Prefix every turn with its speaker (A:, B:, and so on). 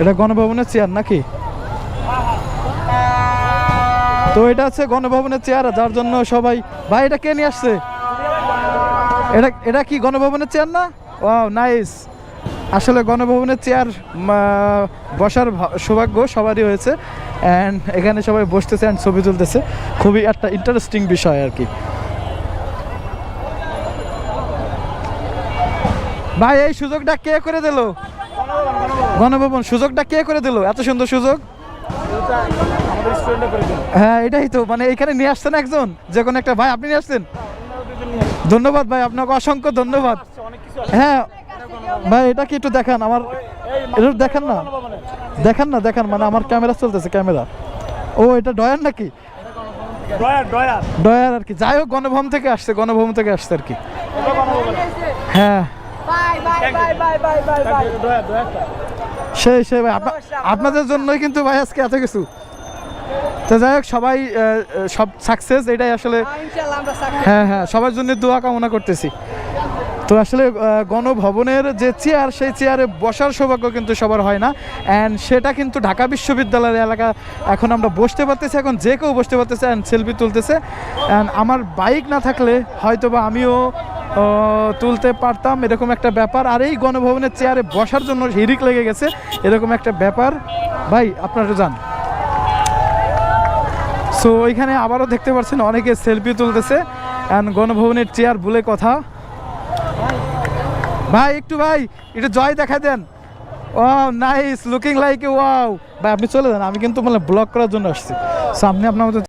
A: এটা গণভবনের চেয়ার নাকি? তো এটা হচ্ছে গণভবনের চেয়ার, যার জন্য সবাই ভাই, এটা কে নিয়ে আসছে? এটা এটা কি গণভবনের চেয়ার না? Oh nice. আসলে গণভবনের চেয়ার বসার সৌভাগ্য সবারই হয়েছে। অ্যান্ড এখানে সবাই বসতেছে অ্যান্ড ছবি তুলতেছে। খুবই একটা ইন্টারেস্টিং বিষয় আর কি। ভাই, এই সুযোগটা কে করে দিল? গণভবন সুযোগটা কে করে দিল? এত সুন্দর সুযোগ? হ্যাঁ এটাই তো মানে এখানে নিয়ে আসছেন একজন? যে কোনো একটা ভাই আপনি নিয়ে আসছেন? ধন্যবাদ ভাই আপনাকে অসংখ্য ধন্যবাদ। হ্যাঁ ভাই এটা কি একটু দেখান আমার এটা দেখান না। দেখান না দেখান মানে আমার ক্যামেরা চলতেছে ক্যামেরা। ও এটা ডয়ার নাকি?
B: ডয়ার
A: আর কি যাই হোক গণভবন থেকে আসছে গণভবন থেকে আসছে আর কি। হ্যাঁ। সেই সেই ভাই আপনাদের জন্যই কিন্তু ভাই আজকে এত কিছু। তো যাই হোক সবাই সব সাকসেস এটাই আসলে
C: success.
A: হ্যাঁ হ্যাঁ সবার জন্য দোয়া কামনা করতেছি। তো আসলে গণভবনের যে চেয়ার সেই চেয়ারে বসার সৌভাগ্য কিন্তু সবার হয় না। অ্যান্ড সেটা কিন্তু ঢাকা বিশ্ববিদ্যালয়ের এলাকা এখন আমরা বসতে পারতেছি এখন যে কেউ বসতে পারতেছে অ্যান্ড সেলফি তুলতেছে। অ্যান্ড আমার বাইক না থাকলে হয়তো বা আমিও তুলতে পারতাম, এরকম একটা ব্যাপার। আর এই গণভবনের চেয়ারে বসার জন্য হিরিক লেগে গেছে, এরকম একটা ব্যাপার। ভাই, আপনারা যান। সো ওইখানে আবারও দেখতে পাচ্ছেন, অনেকে সেলফি তুলতেছে। অ্যান্ড গণভবনের চেয়ার বলে কথা। ভাই, একটু ভাই, একটু জয় দেখা দেন। Oh nice looking like wow ভাই, আপনি চলে যান, আমি কিন্তু মানে ব্লক করার জন্য আসছি। সামনে আপনার মতো